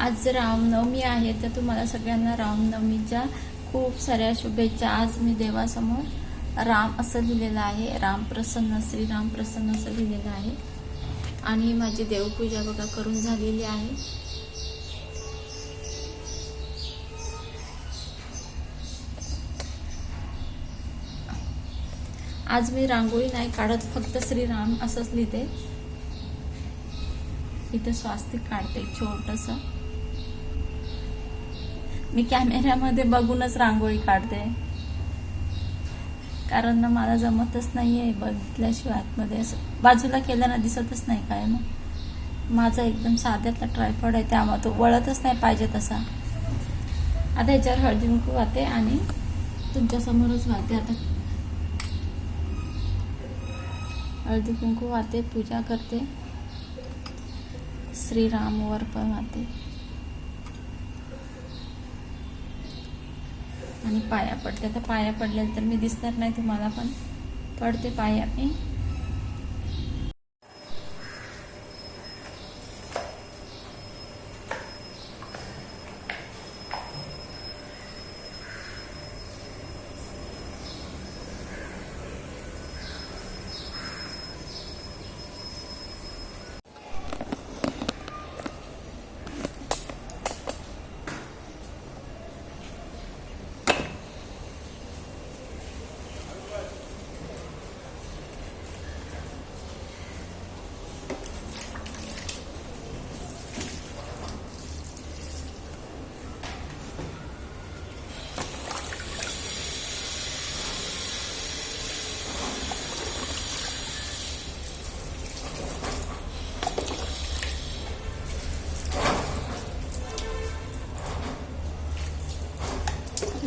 आज रामनवमी आहे तर तुम्हाला सगळ्यांना रामनवमीच्या खूप साऱ्या शुभेच्छा. आज मी देवासमोर राम असं लिहिलेलं आहे. राम प्रसन्न श्रीराम प्रसन्न असं लिहिलेलं आहे. आणि माझी देवपूजा बघा करून झालेली आहे. आज मी रांगोळी नाही काढत फक्त श्रीराम असंच लिहिते. इथे स्वास्तिक काढते छोटस. मी कॅमेऱ्यामध्ये बघूनच रांगोळी काढते. कारण ना मला जमतच नाही आहे बघितल्याशिवाय आतमध्ये असं. बाजूला केलं ना दिसतच नाही काय मग. माझा एकदम साध्यातला ट्रायफॉड आहे त्यामुळे तो वळतच नाही पाहिजे तसा. आता ह्याच्यावर हळदी कुंकू वाहते आणि तुमच्यासमोरच वाहते आता. हळदी कुंकू वाहते पूजा करते. श्रीरामवर पण वाहते आणि पाया पडते. आता पाया पडल्यानंतर तर मी दिसणार नाही तुम्हाला पण. पडते पाया मी.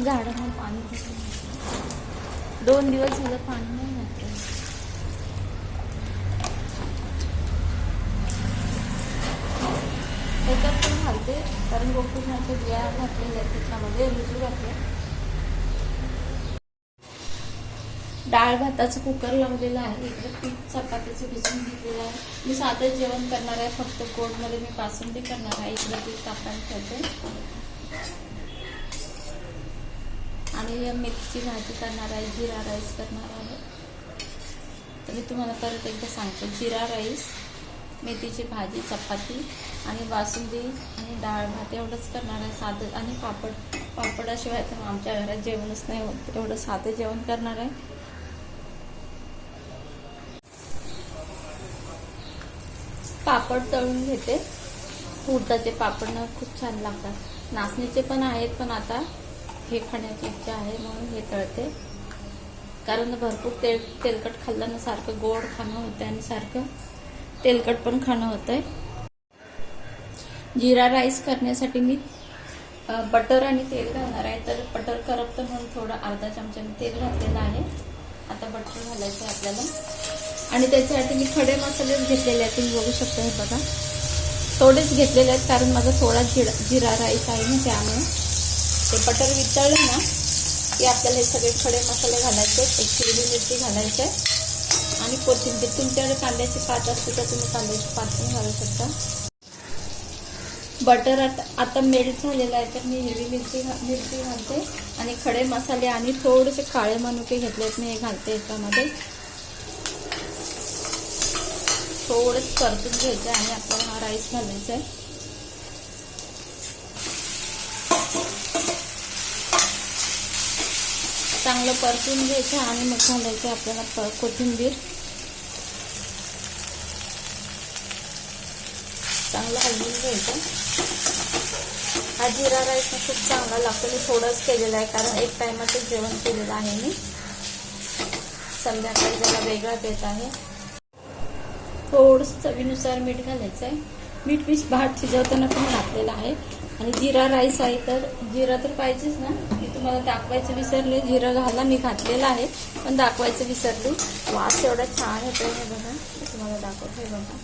झाडांना पाणी कसं दोन दिवस झालं पाणी नाही घातलं त्याच्यात पण घालते कारण गोकुळनाच्या बिया घातलेल्या आहेत त्याच्यामध्ये रुजू घातले. डाळ भाताचं कुकर लावलेलं आहे इकडे पीठ चपातीचं भिजून घेतलेलं आहे. मी साधं जेवण करणार आहे फक्त कोडमध्ये मी पासून ते करणार आहे इकडे पीठ तापायला ठेवते. आणि मेथीची भाजी करणार आहे जिरा राईस करणार आहे. तर मी तुम्हाला परत एकदा सांगते. जिरा राईस मेथीची भाजी चपाती आणि बासुंदी आणि डाळ भात एवढंच करणार आहे. साधं आणि पापड पापडाशिवाय तर आमच्या घरात जेवणच नाही होत. एवढं साधं जेवण करणार आहे. पापड तळून घेते. उडदाचे पापड ना खूप छान लागतात. नाचणीचे पण आहेत पण आता हे खाण्याची इच्छा आहे म्हणून हे तळते. कारण भरपूर तेल तेलकट खाल्ल्यानं सारखं गोड खाणं होतं आणि सारखं तेलकट पण खाणं होतंय. जिरा राईस करण्यासाठी मी बटर आणि तेल घालणार आहे. तर बटर करपतं म्हणून थोडं अर्धा चमचा मी तेल घातलेलं आहे. आता बटर घालायचं आहे आपल्याला. आणि त्याच्यासाठी मी खडे मसालेच घेतलेले आहेत. तुम्ही बघू शकता हे बघा. थोडेच घेतलेले आहेत कारण माझा थोडा जिरा जिरा राईस आहे ना त्यामुळे. ते बटर वितळलं ना की आपल्याला हे सगळे खडे मसाले घालायचे एक हिरवी मिरची घालायचे आणि कोथिंबीर तुमच्याकडे कांद्याची पात असते तर तुम्ही कांद्याची पात पण घालू शकता. बटर आता आता मेल्ट झालेलं आहे तर मी हिरवी मिरची मिरची घालते. आणि खडे मसाले आणि थोडेसे काळे मनुके घेतलेत मी हे घालते याच्यामध्ये. थोडंच परतून घ्यायचं आणि आपल्याला हा राईस घालायचा आहे. चांगलं परतून घ्यायचं आणि मग घालायचं आपल्याला प- कोथिंबीर. चांगलं हलवून घ्यायचं. हा जिरा राईस खूप चांगला लागतो. मी थोडंच केलेला आहे कारण एक टायमाचं जेवण केलेलं आहे मी. संध्याकाळी जरा वेगळा देत आहे. थोडंसं चवीनुसार मीठ घालायचं आहे मीठ मी भात शिजवताना पण घातलेला आहे. आणि जिरा राईस आहे तर जिरा तर पाहिजेच ना? मी तुम्हाला दाखवायचं विसरले. जिरा घाला मी घातलेला आहे. पण दाखवायचं विसरले. वास एवढा छान येतो हे बघा. तुम्हाला दाखवतो हे बघा.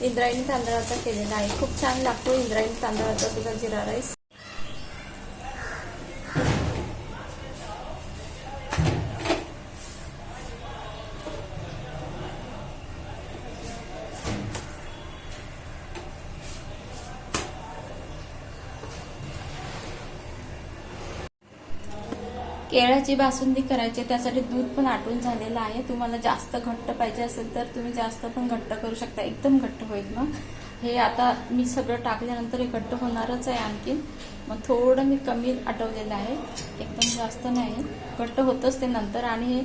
इंद्रायणी तांदळाचा केलेला आहे. खूप छान लागतो इंद्रायणी तांदळाचा सुद्धा जिरा राईस. केळ्याची बासुंदी करायची आहे, त्यासाठी दूध पण आटून झालेलं आहे. तुम्हाला जास्त घट्ट पाहिजे असेल तर तुम्ही जास्त पण घट्ट करू शकता. एकदम घट्ट होईल मग हे आता मी सगळं टाकल्यानंतर हे घट्ट होणारच आहे आणखीन मग थोडं मी कमी आटवलेलं आहे. एकदम जास्त नाही. घट्ट होतंच ते नंतर. आणि हे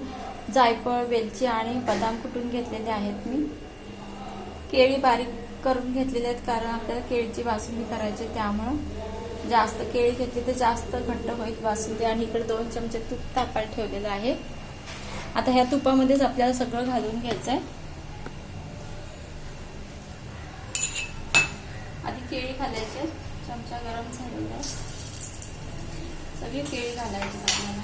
जायफळ वेलची आणि बदाम कुटून घेतलेले आहेत मी? केळी बारीक करून घेतलेले आहेत कारण आपल्याला केळीची बासुंदी करायची आहे त्यामुळं. जास्त केळी घेतली तर जास्त घट्ट होईल बासुंदी आणि इकडे दोन चमचे तूप तापायला ठेवलेलं आहे. आता ह्या तुपामध्येच आपल्याला सगळं घालून घ्यायचं आहे आधी केळी घालायचे. चमचा गरम झालेला आहे. सगळी केळी घालायची आपल्याला.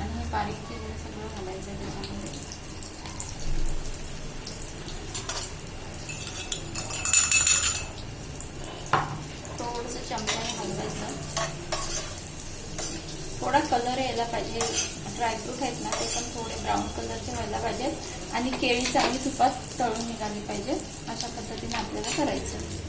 आणि हे बारीक केलेलं सगळं घालायचं आहे त्याच्यामध्ये. पाहिजे. ड्रायफ्रूट आहेत ना ते पण थोडे ब्राऊन कलरचे व्हायला पाहिजेत आणि केळी चांगली तुपात तळून निघाली पाहिजे. अशा पद्धतीने आपल्याला करायचं.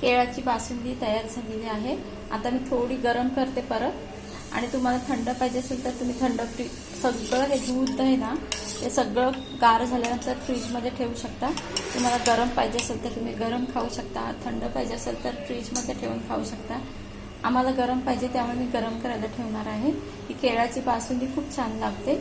केळाची बासुंदी तयार झालेली आहे. आता मी थोडी गरम करते परत. आणि तुम्हाला थंड पाहिजे असेल तर तुम्ही थंड फ्री सगळं हे दूध आहे ना ते सगळं गार झाल्यानंतर फ्रीजमध्ये ठेवू शकता. तुम्हाला गरम पाहिजे असेल तर तुम्ही गरम खाऊ शकता. थंड पाहिजे असेल तर फ्रीजमध्ये ठेवून खाऊ शकता. आम्हाला गरम पाहिजे त्यामुळे मी गरम करायला ठेवणार आहे. ही केळाची बासुंदी खूप छान लागते.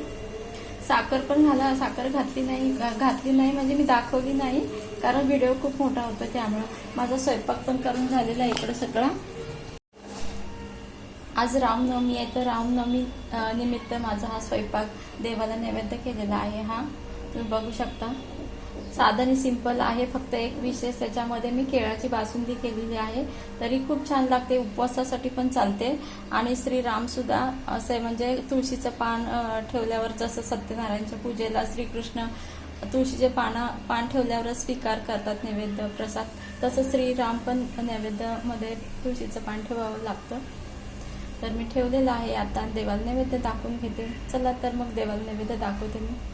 साखर पण घाला. साखर घातली नाही घातली नाही म्हणजे मी दाखवली नाही. कारण व्हिडिओ खूप मोठा होता त्यामुळं. माझा स्वयंपाक पण करून झालेला आहे इकडं सगळा. आज रामनवमी आहे तर रामनवमी निमित्त माझा हा स्वयंपाक देवाला नैवेद्य केलेला आहे हा. तुम्ही बघू शकता. साधं आणि सिंपल आहे फक्त एक विशेष त्याच्यामध्ये मी केळाची बासुंदी केलेली आहे. तरी खूप छान लागते उपवासासाठी पण चालते. आणि श्रीरामसुद्धा असे म्हणजे तुळशीचं पान ठेवल्यावर जसं सत्यनारायणच्या पूजेला श्रीकृष्ण तुळशीचे पाना पान ठेवल्यावर स्वीकार करतात नैवेद्य प्रसाद. तसं श्रीराम पण नैवेद्यामध्ये तुळशीचं पान ठेवावं लागतं. तर मी ठेवलेलं आहे. आता देवाला नैवेद्य दाखवून घेते. चला तर मग देवाला नैवेद्य दाखवते मी.